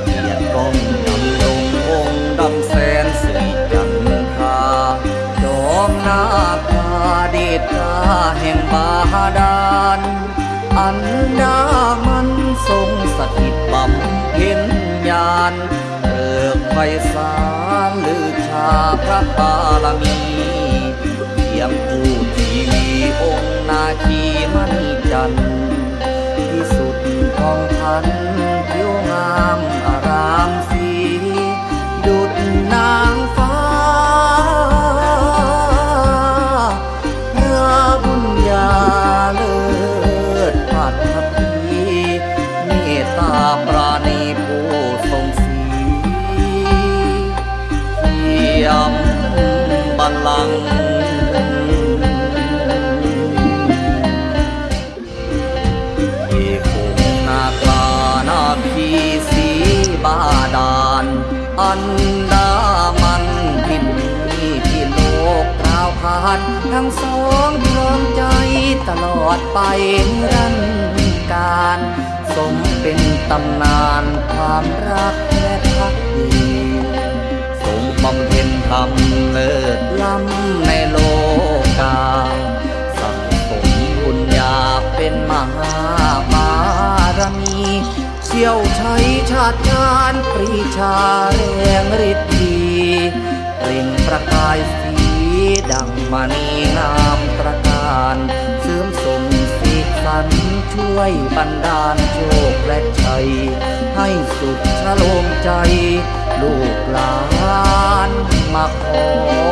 เกียรติกองดำรงองค์ดำแสนสิจันทราจอมนาคาเดชกาแห่งบาดาล อันดามันทรงสถิตบำเพ็ญญาณเริกไพศาลลือชาพระบารมีเพียงผู้ทีวีองค์นาคีมณีจันทร์ พัดพัพีเมตตาปราณีผู้ทรงสีเทียมบัลลังก์เอกองค์นาคานาคีสีบาดาลอันดามันทินนี้ที่โลกกล่าวขานทั้งสองพร้อมใจตลอดไปรัน การ สมเป็นตำนานความรักและพักดีทรงบำเพ็ญธรรมเลิศล้ำในโลกาสั่งสมบุญญาเป็นมหาบารมีเชี่ยวชัยชาติชาญปรีชาแรงฤทธิ์ดีเปล่งประกายสีดังมณีงามตระการ นช่วยบันดาลโชคและชัย ให้สุดชะโลมใจ ลูกหลานมาขอ